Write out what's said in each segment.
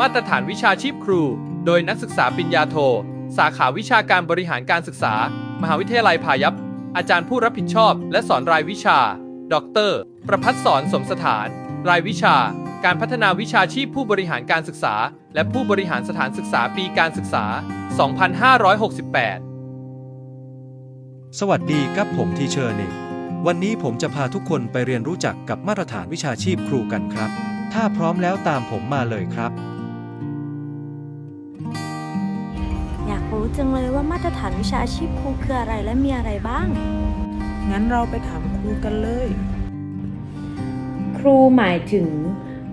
มาตรฐานวิชาชีพครู โดยนักศึกษาปริญญาโท สาขาวิชาการบริหารการศึกษา มหาวิทยาลัยพายัพ อาจารย์ผู้รับผิดชอบ และสอนรายวิชา ดร ประพัฒสอนสมสถาน รายวิชา การพัฒนาวิชาชีพผู้บริหารการศึกษา และผู้บริหารสถานศึกษาปีการศึกษา 2568สวัสดีครับผมทีเชอร์เนกวันนี้ผมจะพาทุกคนไปเรียนรู้จักกับมาตรฐานวิชาชีพครูกันครับ ถ้าพร้อมแล้วตามผมมาเลยครับ อยากรู้จังเลยว่ามาตรฐานวิชาชีพครูคืออะไรและมีอะไรบ้าง งั้นเราไปถามครูกันเลย ครูหมายถึง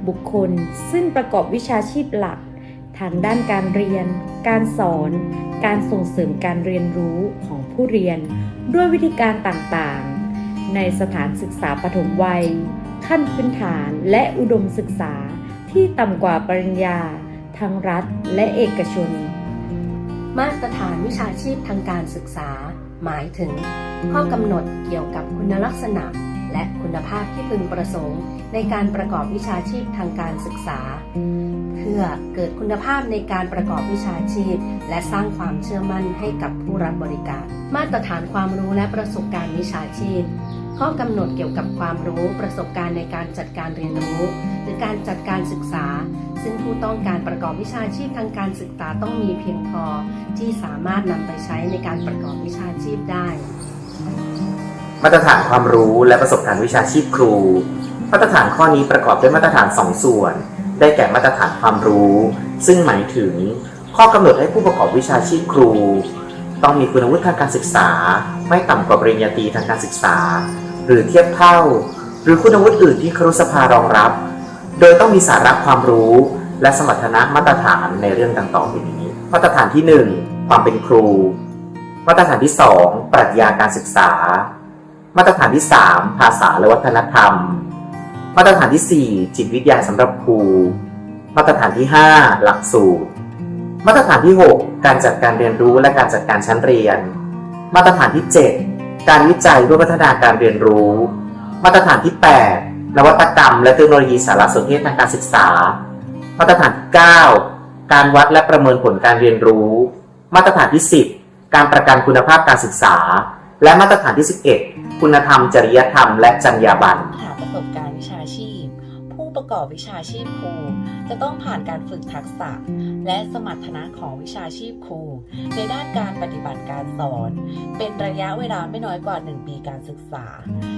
บุคคลซึ่งประกอบวิชาชีพหลัก ทางด้านการเรียน การสอน การส่งเสริมการเรียนรู้ของผู้เรียน ด้วยวิธีการต่างๆ ในสถานศึกษาปฐมวัย ขั้นพื้นฐานและอุดมศึกษาที่ต่ำกว่าปริญญา ทั้งรัฐและเอกชน มาตรฐานวิชาชีพทางการศึกษา หมายถึง ข้อกำหนดเกี่ยวกับคุณลักษณะ และคุณภาพที่พึงประสงค์ในการประกอบวิชาชีพทางการศึกษา เพื่อเกิดคุณภาพในการประกอบวิชาชีพ และสร้างความเชื่อมั่นให้กับผู้รับบริการ มาตรฐานความรู้และประสบการณ์วิชาชีพ ข้อกำหนดเกี่ยวกับความรู้ประสบการณ์ในการจัดการเรียนรู้ หรือการจัดการศึกษา ซึ่งผู้ต้องการประกอบวิชาชีพทางการศึกษาต้องมีเพียงพอ ที่สามารถนำไปใช้ในการประกอบวิชาชีพได้ มาตรฐานความรู้และประสบการณ์วิชาชีพครู มาตรฐานข้อนี้ประกอบด้วยมาตรฐาน 2 ส่วน ได้แก่มาตรฐานความรู้ ซึ่งหมายถึง ข้อกำหนดให้ผู้ประกอบวิชาชีพครู ต้องมีคุณวุฒิทางการศึกษา ไม่ต่ำกว่าปริญญาตรีทางการศึกษา หรือเทียบเท่า หรือคุณวุฒิอื่นที่ครุสภารองรับ โดยต้องมีสาระความรู้และสมรรถนะมาตรฐานในเรื่องดังต่อไปนี้ มาตรฐานที่ 1 ความเป็นครู มาตรฐานที่ 2 ปรัชญาการศึกษา มาตรฐานที่ 3 ภาษาและวัฒนธรรม มาตรฐานที่ 4 จิตวิทยาสำหรับครู มาตรฐานที่ 5 หลักสูตร มาตรฐานที่ 6 การจัดการเรียนรู้และการจัดการชั้นเรียน มาตรฐานที่ 7 การวิจัยเพื่อพัฒนาการเรียนรู้ มาตรฐานที่ 8 นวัตกรรม และเทคโนโลยีสารสนเทศทางการศึกษา มาตรฐานที่ 9 การวัดและประเมินผลการเรียนรู้ มาตรฐานที่ 10 การประกันคุณภาพการศึกษา และมาตรฐานที่ 11 คุณธรรม จริยธรรม และจรรยาบรรณ ประกอบวิชาชีพครู จะต้องผ่านการฝึกทักษะ และสมรรถนะของวิชาชีพครู ในด้านการปฏิบัติการสอน เป็นระยะเวลาไม่น้อยกว่า 1 ปีการศึกษา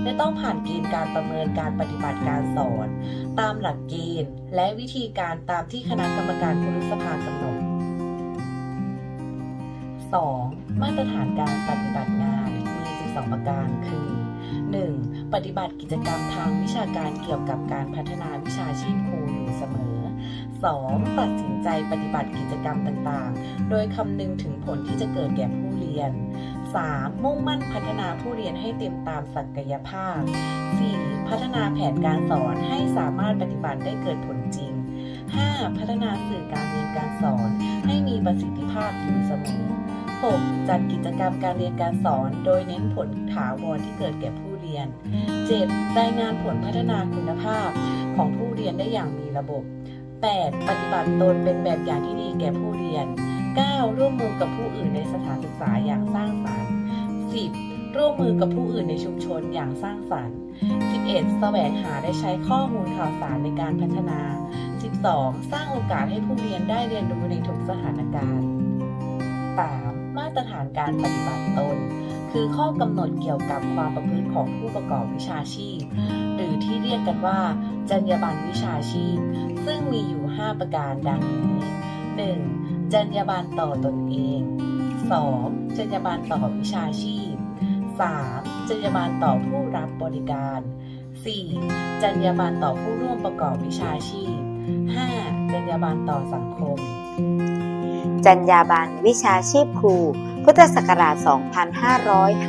และต้องผ่านเกณฑ์การประเมินการปฏิบัติการสอน ตามหลักเกณฑ์ และวิธีการตามที่คณะกรรมการครุสภากำหนด 2. มาตรฐานการปฏิบัติงานมี12ประการคือ 1. ปฏิบัติกิจกรรมทางวิชาการเกี่ยวกับการพัฒนาวิชาชีพครูอยู่เสมอ 2. ตัดสินใจปฏิบัติกิจกรรมต่างๆ โดยคำนึงถึงผลที่จะเกิดแก่ผู้เรียน 3. มุ่งมั่นพัฒนาผู้เรียนให้เต็มตามศักยภาพ 4. พัฒนาแผนการสอนให้สามารถปฏิบัติได้เกิดผลจริง 5. พัฒนาสื่อการเรียนการสอน ให้มีประสิทธิภาพอยู่เสมอ 6. จัดกิจกรรมการเรียนการสอน โดยเน้นผลถาวรที่เกิดแก่ผู้เรียน 7. รายงานผลพัฒนาคุณภาพของผู้เรียนได้อย่างมีระบบ 8. ปฏิบัติตนเป็นแบบอย่างที่ดีแก่ผู้เรียน 9. ร่วมมือกับผู้อื่นในสถานศึกษาอย่างสร้างสรรค์ 10. ร่วมมือกับผู้อื่นในชุมชนอย่างสร้างสรรค์ 11. แสวงหาได้ใช้ข้อมูลข่าวสารในการพัฒนา 12. สร้างโอกาสให้ผู้เรียนได้เรียนรู้ในทุกสถานการณ์ 3. มาตรฐานการปฏิบัติตน คือข้อกำหนดเกี่ยวกับความประพฤติของผู้ประกอบวิชาชีพ หรือที่เรียกกันว่า จรรยาบรรณวิชาชีพ ซึ่งมีอยู่ 5 ประการดังนี้ 1. จรรยาบรรณต่อตนเอง 2. จรรยาบรรณต่อวิชาชีพ 3. จรรยาบรรณต่อผู้รับบริการ 4. จรรยาบรรณต่อผู้ร่วมประกอบวิชาชีพ 5. จรรยาบรรณต่อสังคม จรรยาบรรณวิชาชีพครู พุทธศักราช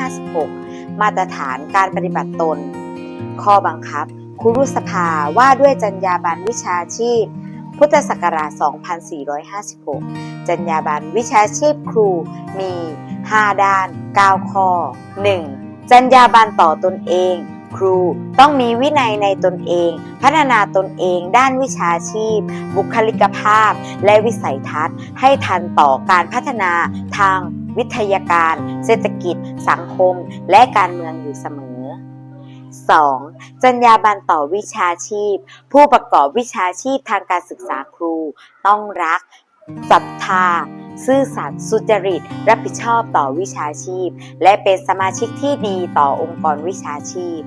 2556 มาตรฐานการปฏิบัติตน ข้อบังคับ ครูรุสภาว่าด้วยจรรยาบรรณวิชาชีพ พุทธศักราช 2456 จรรยาบรรณวิชาชีพครูมี 5 ด้าน 9 ข้อ 1. จรรยาบรรณต่อตนเอง ครู ต้องมีวินัยในตนเอง พัฒนาตนเองด้านวิชาชีพ บุคลิกภาพ และวิสัยทัศน์ ให้ทันต่อการพัฒนาทางวิทยาการ เศรษฐกิจ สังคม และการเมืองอยู่เสมอ 2. จรรยาบรรณต่อวิชาชีพ ผู้ประกอบวิชาชีพทางการศึกษาครู ต้องรักศรัทธา ซื่อสัตย์สุจริต รับผิดชอบต่อวิชาชีพ และเป็นสมาชิกที่ดีต่อองค์กรวิชาชีพ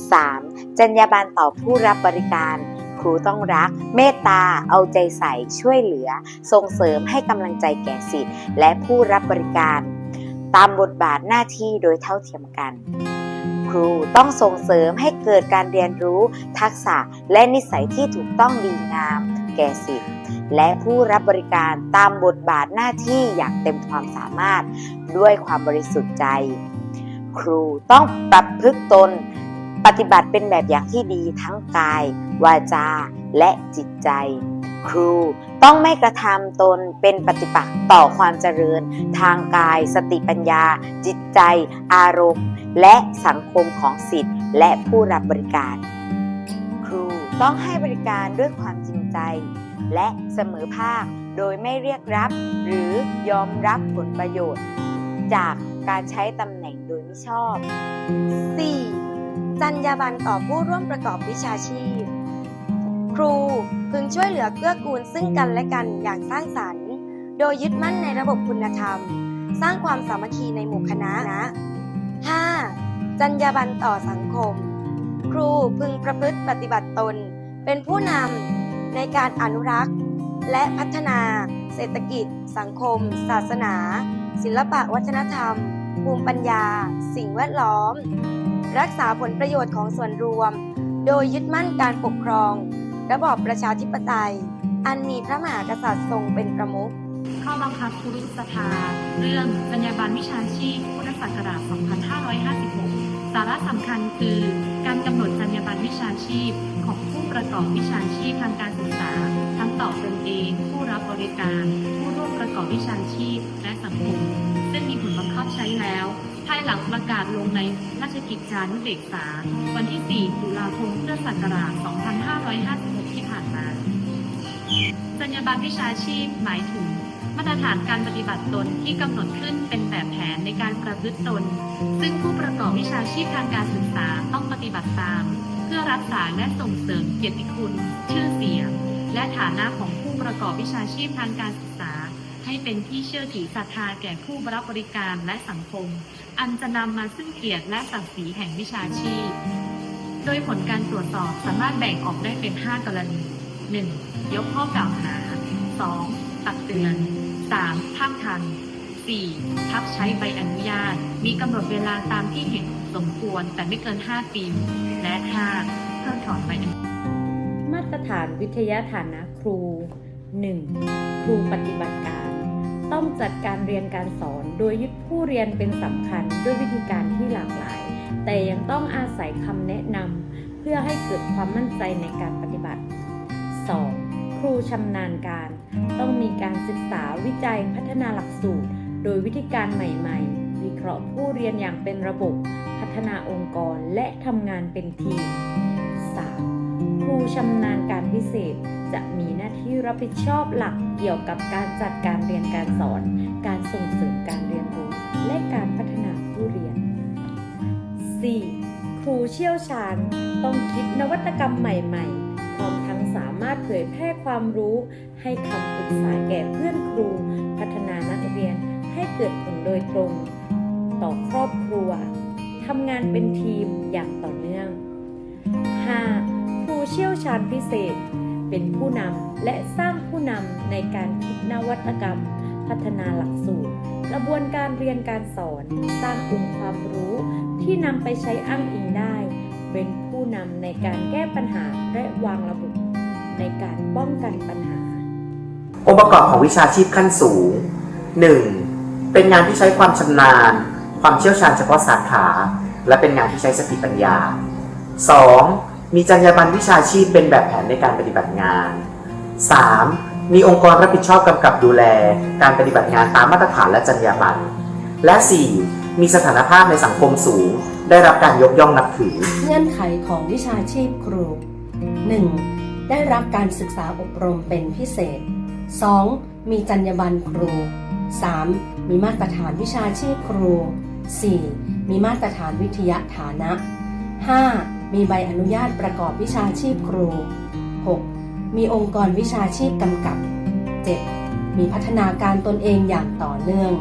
3. จรรยาบรรณต่อผู้รับบริการ ครูต้องรัก เมตตา เอาใจใส่ ช่วยเหลือ ส่งเสริมให้กำลังใจแก่สิทธิ์และผู้รับบริการ ตามบทบาทหน้าที่โดยเท่าเทียมกัน ครูต้องส่งเสริมให้เกิดการเรียนรู้ ทักษะและนิสัยที่ถูกต้องดีงาม แก่สิทธิ์ และผู้รับบริการตามบทบาทหน้าที่อย่างเต็มความสามารถด้วยความบริสุทธิ์ใจ ครูต้องปรับพฤติตน ปฏิบัติเป็นแบบอย่างที่ดีทั้งกาย วาจา และจิตใจ ครูต้องไม่กระทำตนเป็นปฏิปักษ์ต่อความเจริญ ทางกาย สติปัญญา จิตใจ อารมณ์ และสังคมของสิทธิ์ และผู้รับบริการ ครูต้องให้บริการด้วยความจริงใจ และเสมอภาค โดยไม่เรียกรับ หรือยอมรับผลประโยชน์ จากการใช้ตำแหน่งโดยไม่ชอบ 4. จรรยาบรรณต่อผู้ร่วมประกอบวิชาชีพ ครูพึงช่วยเหลือเกื้อกูลซึ่งกันและกันอย่างสร้างสรรค์ โดยยึดมั่นในระบบคุณธรรม สร้างความสามัคคีในหมู่คณะนะ 5. จรรยาบรรณต่อสังคม ครูพึงประพฤติปฏิบัติตน เป็นผู้นำ ในการอนุรักษ์ และพัฒนาเศรษฐกิจ สังคม ศาสนา ศิลปะวัฒนธรรม ภูมิปัญญา สิ่งแวดล้อม รักษาผลประโยชน์ของส่วนรวม โดยยึดมั่นการปกครอง ระบอบประชาธิปไตย อันมีพระมหากษัตริย์ทรงเป็นประมุขข้อบังคับครูรุษภา เรื่องจรรยาบรรณวิชาชีพพุทธศักราช 2556 สาระสำคัญคือการกำหนดจรรยาบรรณวิชาชีพ ของผู้ประกอบวิชาชีพทางการศึกษา ทั้งต่อตนเอง ผู้รับบริการ ผู้ร่วมประกอบวิชาชีพ และสังคม ซึ่งมีผลบังคับใช้แล้ว ภายหลังประกาศลงในราชกิจจานุเบกษา วันที่ 4 ตุลาคม พุทธศักราช 2556 ที่ผ่านมาจรรยาบรรณวิชาชีพหมายถึง มาตรฐานการปฏิบัติตนที่กำหนดขึ้น เป็นแบบแผนในการประพฤติตน ซึ่งผู้ประกอบวิชาชีพทางการศึกษาต้องปฏิบัติตาม เพื่อรักษาและส่งเสริมเกียรติคุณ ชื่อเสียง และฐานะของผู้ประกอบวิชาชีพทางการศึกษา ให้เป็นที่เชื่อถือศรัทธาแก่ผู้รับบริการและสังคม อันจะนำมาซึ่งเกียรติและศักดิ์ศรีแห่งวิชาชีพ โดยผลการตรวจสอบสามารถแบ่งออกได้เป็น 5 กรณี 1. ยกข้อกล่าวหา 2. ตักเตือน 3. ห้ามทัน 4. พักใช้ใบอนุญาต มีกำหนดเวลาตามที่เห็นสมควรแต่ไม่เกิน 5 ปี และ 5. เพิกถอนใบอนุญาตมาตรฐานวิทยาฐานะครู 1. ครูปฏิบัติการ ต้องจัดการเรียนการสอนโดยยึดผู้เรียนเป็นสำคัญด้วยวิธีการที่หลากหลาย แต่ยังต้องอาศัยคำแนะนำเพื่อให้เกิดความมั่นใจในการปฏิบัติ 2. ครูชำนาญการ ต้องมีการศึกษาวิจัยพัฒนาหลักสูตร โดยวิธีการใหม่ๆ วิเคราะห์ผู้เรียนอย่างเป็นระบบ พัฒนาองค์กรและทำงานเป็นทีม 3. ครูชำนาญการพิเศษจะมีหน้าที่รับผิดชอบหลักเกี่ยวกับการจัดการเรียนการสอน การส่งเสริมการเรียนรู้ และการพัฒนาผู้เรียน 4. ครูเชี่ยวชาญต้องคิดนวัตกรรมใหม่ๆ พร้อมทั้งสามารถเผยแพร่ความรู้ ให้คำปรึกษาแก่เพื่อนครู พัฒนานักเรียน ให้เกิดผลโดยตรง ต่อครอบครัวทำงานเป็นทีมอย่างต่อเนื่อง 5. ครูเชี่ยวชาญพิเศษ เป็นผู้นำและสร้างผู้นำในการคิดนวัตกรรม พัฒนาหลักสูตร กระบวนการเรียนการสอน สร้างองค์ความรู้ที่นำไปใช้อ้างอิงได้ เป็นผู้นำในการแก้ปัญหาและวางระบบในการป้องกันปัญหา องค์ประกอบของวิชาชีพขั้นสูง 1. เป็นงานที่ใช้ความชำนาญ ความเชี่ยวชาญเฉพาะสาขา และเป็นงานที่ใช้สติปัญญา 2. มีจรรยาบรรณวิชาชีพเป็นแบบแผนในการปฏิบัติงาน 3. มีองค์กรรับผิดชอบกำกับดูแล การปฏิบัติงานตามมาตรฐานและจรรยาบรรณและ 4. มีสถานภาพในสังคมสูง ได้รับการยกย่องนับถือ เงื่อนไขของวิชาชีพครู 1. ได้รับการศึกษาอบรมเป็นพิเศษ 2. มีจรรยาบรรณครู 3. มีมาตรฐานวิชาชีพครู 4. มีมาตรฐานวิทยาฐานะ 5. มีใบอนุญาตประกอบวิชาชีพครู 6. มีองค์กรวิชาชีพกำกับ 7. มีพัฒนาการตนเองอย่างต่อเนื่อง